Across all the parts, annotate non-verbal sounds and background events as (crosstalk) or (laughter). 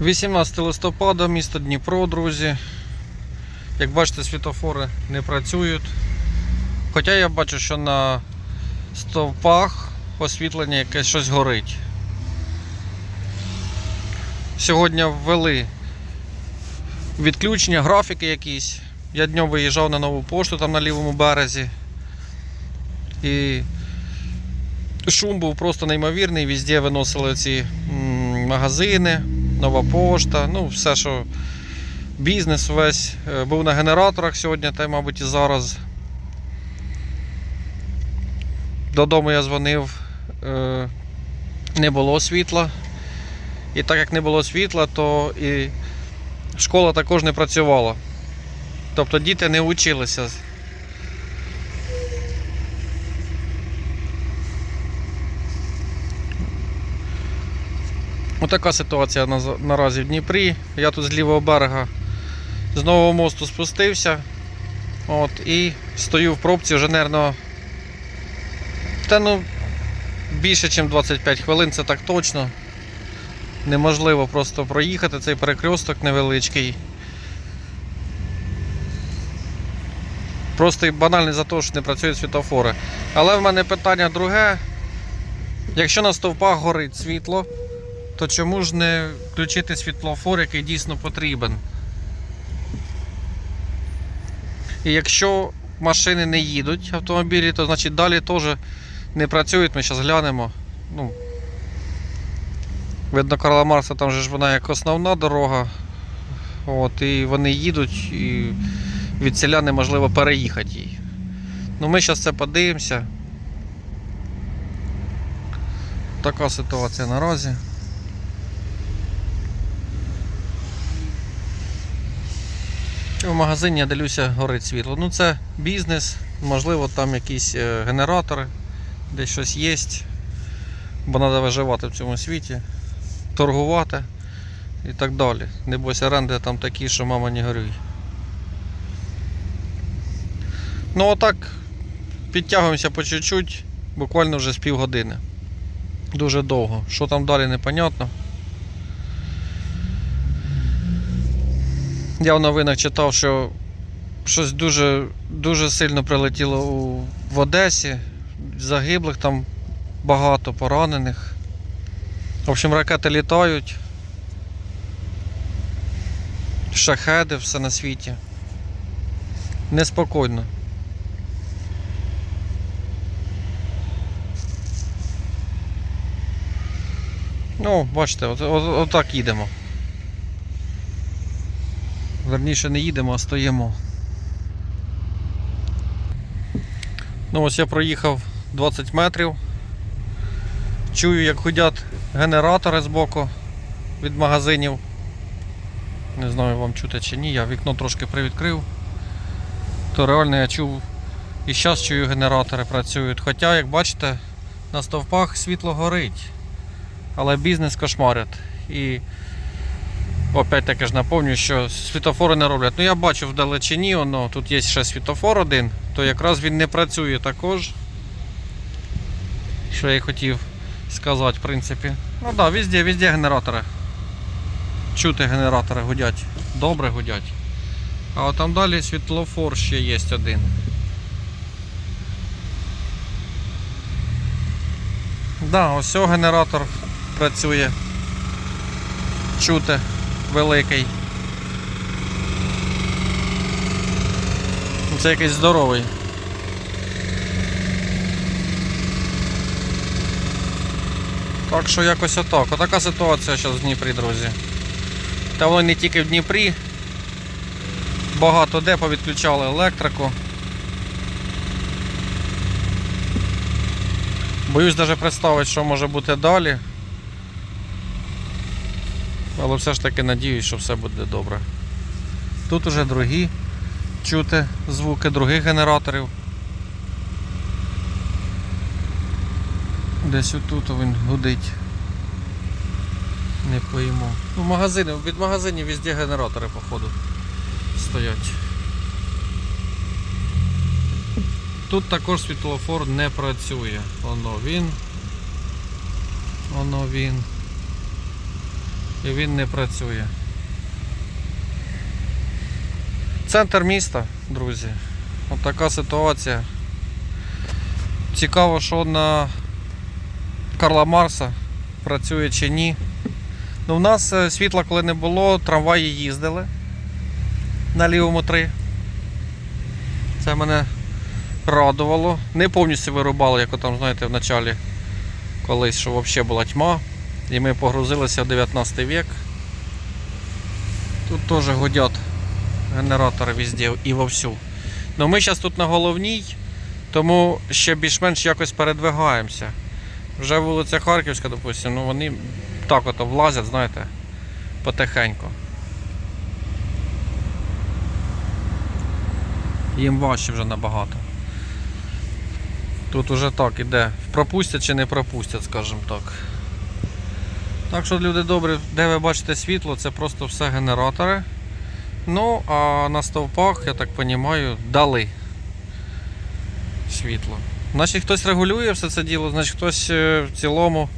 18 листопада, місто Дніпро, друзі. Як бачите, світофори не працюють. Хоча я бачу, що на стовпах освітлення якесь щось горить. Сьогодні ввели відключення, графіки якісь. Я днем виїжджав на нову пошту там на лівому березі. І шум був просто неймовірний. Везде виносили ці магазини, нова пошта, ну все, що бізнес весь е, був на генераторах сьогодні, та й, мабуть, і зараз. Додому я дзвонив, е, не було світла. І так як не було світла, то і школа також не працювала. Тобто діти не вчилися. Отака ситуація наразі в Дніпрі. Я тут з лівого берега з нового мосту спустився. От, і стою в пробці вже, нервно. Та ну, більше, ніж 25 хвилин, це так точно. Неможливо просто проїхати цей перекресток невеличкий. Просто банально за те, що не працюють світофори. Але в мене питання друге. Якщо на стовпах горить світло, то чому ж не включити світлофор, який дійсно потрібен? І якщо машини не їдуть, автомобілі, то значить далі теж не працюють. Ми зараз глянемо. Ну, видно, Карла Маркса там же ж вона як основна дорога. От, і вони їдуть, і від селя неможливо переїхати їй. Ну ми зараз це подивимося. Така ситуація наразі. В магазині я дивлюся, горить світло. Ну це бізнес, можливо, там якісь е, генератори, десь щось є. Бо треба виживати в цьому світі, торгувати і так далі. Небось оренди там такі, що мама не горюй. Ну отак підтягуємося по чуть-чуть, буквально вже з півгодини. Дуже довго. Що там далі, непонятно. Я в новинах читав, що щось дуже, дуже сильно прилетіло у, в Одесі. Загиблих там багато, поранених. В общем, ракети літають. Шахеди, все на світі. Неспокійно. Ну, бачите, от, от, отак їдемо. Верніше не їдемо, а стоїмо. Ну ось я проїхав 20 метрів. Чую, як гудять генератори з боку від магазинів. Не знаю, вам чути чи ні, я вікно трошки привідкрив. То реально я чув і зараз чую генератори працюють. Хоча, як бачите, на стовпах світло горить. Але бізнес кошмарить. І опять таки ж напомню, що світофори не роблять. Ну я бачу в далечині, воно, тут є ще світофор один, то якраз він не працює також. Що я хотів сказати, в принципі. Ну так, да, везде, везде генератори. Чути генератори гудять. Добре гудять. А от там далі світлофор ще є один. Да, ось генератор працює. Чути великий. Це якийсь здоровий. Так що якось отак. Отака ситуація зараз в Дніпрі, друзі. Та воно не тільки в Дніпрі. Багато де повідключали електрику. Боюсь навіть представити, що може бути далі. Але все ж таки надіюсь, що все буде добре. Тут уже другі чути звуки других генераторів. Десь отут він гудить. Не пойму. Ну, магазини, від магазинів везде генератори, походу, стоять. Тут також світлофор не працює. Воно він. Воно він. І він не працює. Центр міста, друзі. От така ситуація. Цікаво, що на Карла Марса працює чи ні. Ну, у нас е, світла, коли не було, трамваї їздили на лівому 3. Це мене радувало. Не повністю вирубало, як там, знаєте, в началі колись, що взагалі була тьма. І ми погрузилися в 19 вік. Тут теж гудять генератори везде і вовсю. Ну ми зараз тут на головній, тому ще більш-менш якось передвигаємося. Вже вулиця Харківська, допустимо, ну вони так от влазять, знаєте, потихеньку. Їм важче вже набагато. Тут уже так іде. Пропустять чи не пропустять, скажімо так. Так що, люди добрі, де ви бачите світло, це просто все генератори. Ну, а на стовпах, я так розумію, дали світло. Значить, хтось регулює все це діло, значить хтось е, в цілому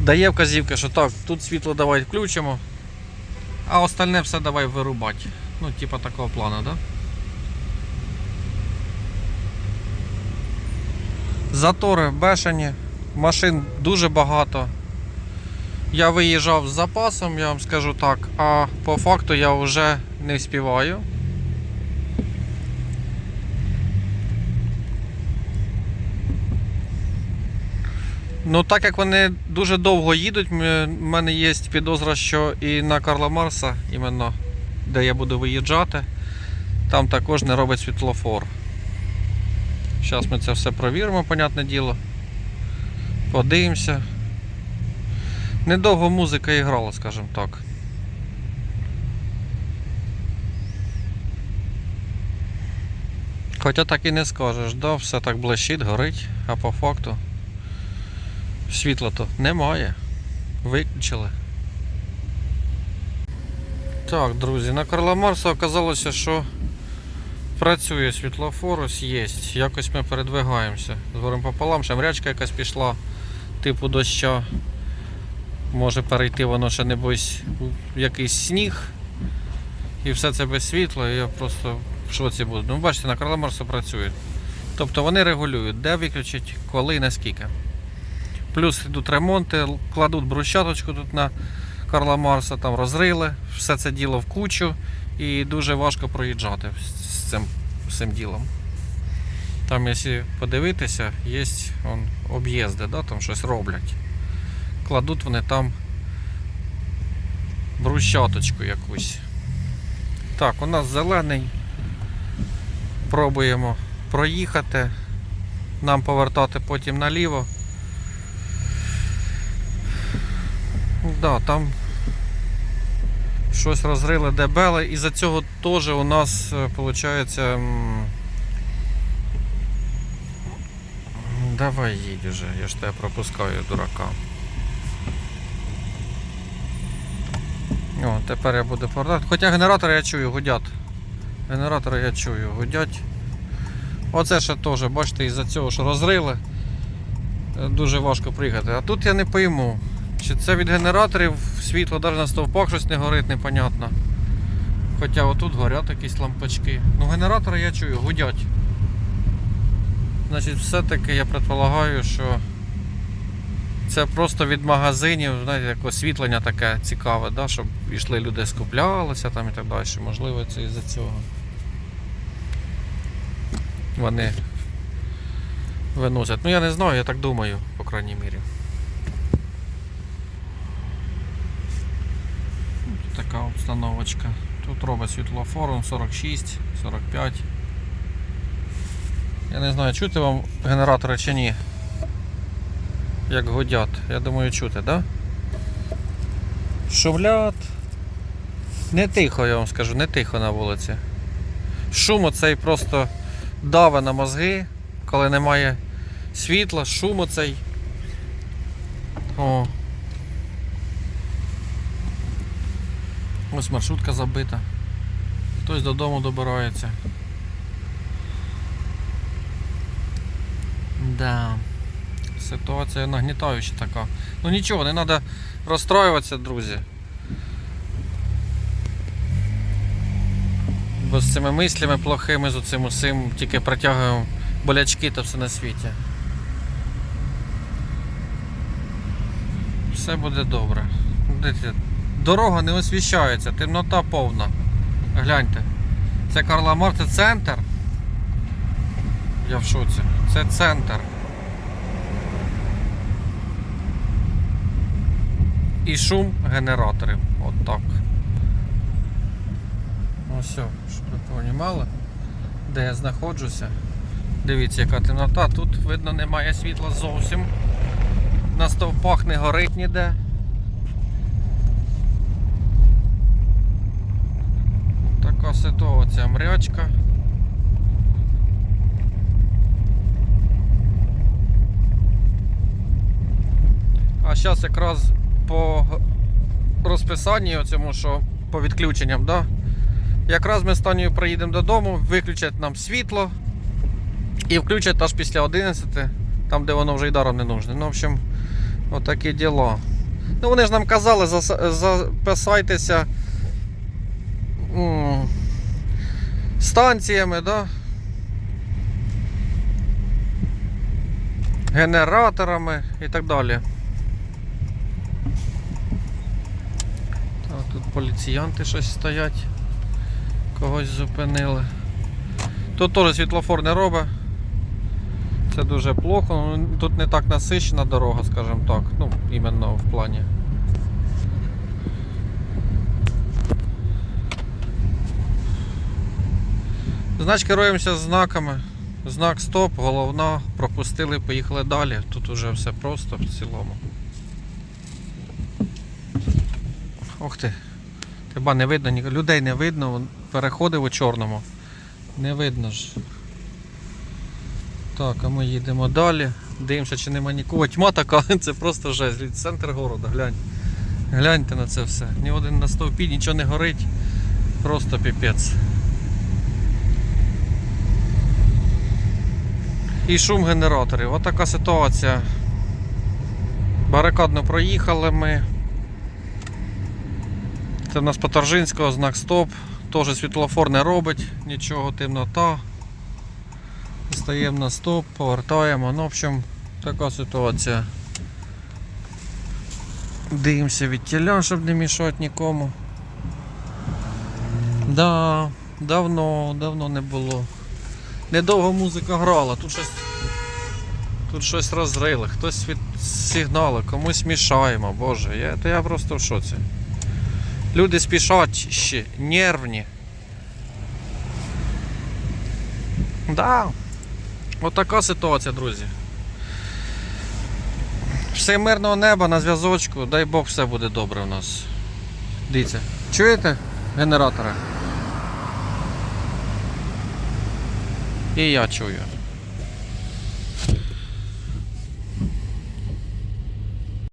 дає вказівки, що так, тут світло давай включимо, а остальне все давай вирубати. Ну, типа такого плану, да? Затори бешені, машин дуже багато. Я виїжджав з запасом, я вам скажу так, а по факту я вже не вспіваю. Ну, так як вони дуже довго їдуть, в мене є підозра, що і на Карла Марса, іменно де я буду виїжджати, там також не робить світлофор. Зараз ми це все провіримо, понятне діло. Подивимося. Недовго музика і грала, скажімо так. Хоча так і не скажеш, да, все так блищить, горить, а по факту світла то немає. Виключили. Так, друзі, на Карла Марса оказалося, що працює світлофор, ось є. Якось ми передвигаємося. З горем пополам, ще мрячка якась пішла, типу доща. Може перейти воно ще небось у якийсь сніг. І все це без світла, і я просто в шоці буду. Ну, бачите, на Карла Марса працює. Тобто вони регулюють, де виключить, коли і наскільки. Плюс йдуть ремонти, кладуть брусчаточку тут на Карла Марса, там розрили, все це діло в кучу і дуже важко проїжджати з цим, з цим ділом. Там, якщо подивитися, є об'їзди, да, там щось роблять. Кладуть вони там брусчаточку якусь. Так, у нас зелений. Пробуємо проїхати. Нам повертати потім наліво. Да, там щось розрили дебеле, і за цього теж у нас виходить. Давай їдь уже, я ж тебе пропускаю, дурака. О, тепер я буду повертати. Хоча генератори я чую, гудять. Генератори я чую, гудять. Оце ще теж, бачите, із-за цього, що розрили, дуже важко приїхати. А тут я не пойму. Чи це від генераторів світло навіть на стовпах щось не горить, непонятно. Хоча отут горять якісь лампочки. Ну генератори я чую, гудять. Значить, все-таки я предполагаю, що це просто від магазинів, знаєте, як освітлення таке цікаве, да? щоб йшли люди скуплялися там і так далі. Можливо, це із-за цього. Вони виносять. Ну я не знаю, я так думаю, по крайній мірі. Тут така обстановочка. Тут робить світлофор, он 46, 45. Я не знаю, чути вам генератори чи ні. Як гудять. Я думаю, чути, да? Шумлять. Не тихо, я вам скажу, не тихо на вулиці. Шум оцей просто даве на мозги, коли немає світла, шум оцей. О. Ось маршрутка забита. Хтось додому добирається. Да. Ситуація нагнітаюча така. Ну нічого, не треба розстроюватися, друзі. Бо з цими мислями плохими, з оцим усім тільки притягуємо болячки та все на світі. Все буде добре. Дивіться, Дорога не освіщається, темнота повна. Гляньте. Це Карла Мар, це центр. Я в шоці. Це центр. І шум генераторів. От так. Ну все, щоб ви розуміли, де я знаходжуся. Дивіться, яка темнота. Тут видно немає світла зовсім. На стовпах не горить ніде. Така ситуація мрячка. Зараз якраз по розписанню цьому, що по відключенням, да? якраз ми з Танею приїдемо додому, виключать нам світло і включать аж після 11, там де воно вже й даром не нужне. Ну, в общем, отакі діла. Ну, вони ж нам казали, записайтеся станціями, да? генераторами і так далі. Так, тут поліціянти щось стоять, когось зупинили. Тут теж світлофор не робить. Це дуже плохо. Ну, Тут не так насичена дорога, скажімо так. Ну, іменно в плані. Значить, керуємося знаками. Знак стоп, головна, пропустили, поїхали далі. Тут уже все просто в цілому. Ох ти. Хіба не видно, людей не видно, переходив у чорному. Не видно ж. Так, а ми їдемо далі. Дивимося, чи нема нікого. Тьма така, (laughs) це просто жесть. Центр города, глянь. Гляньте на це все. Ні один на стовпі, нічого не горить. Просто піпець. І шум генераторів. Отака ситуація. Барикадно проїхали ми. Це в нас по Торжинського знак стоп. Теж світлофор не робить, нічого, темнота. Стаємо на стоп, повертаємо. Ну, в общем, така ситуація. Дивимося від тіля, щоб не мішати нікому. Да, давно, давно не було. Недовго музика грала, тут щось. Тут щось розрили, хтось від сигнали, комусь мішаємо, боже, я, то я просто в шоці. Люди спішать ще, нервні. Да. Отака ситуація, друзі. Все мирного неба на зв'язочку, дай Бог все буде добре у нас. Дивіться, чуєте генератора? І я чую.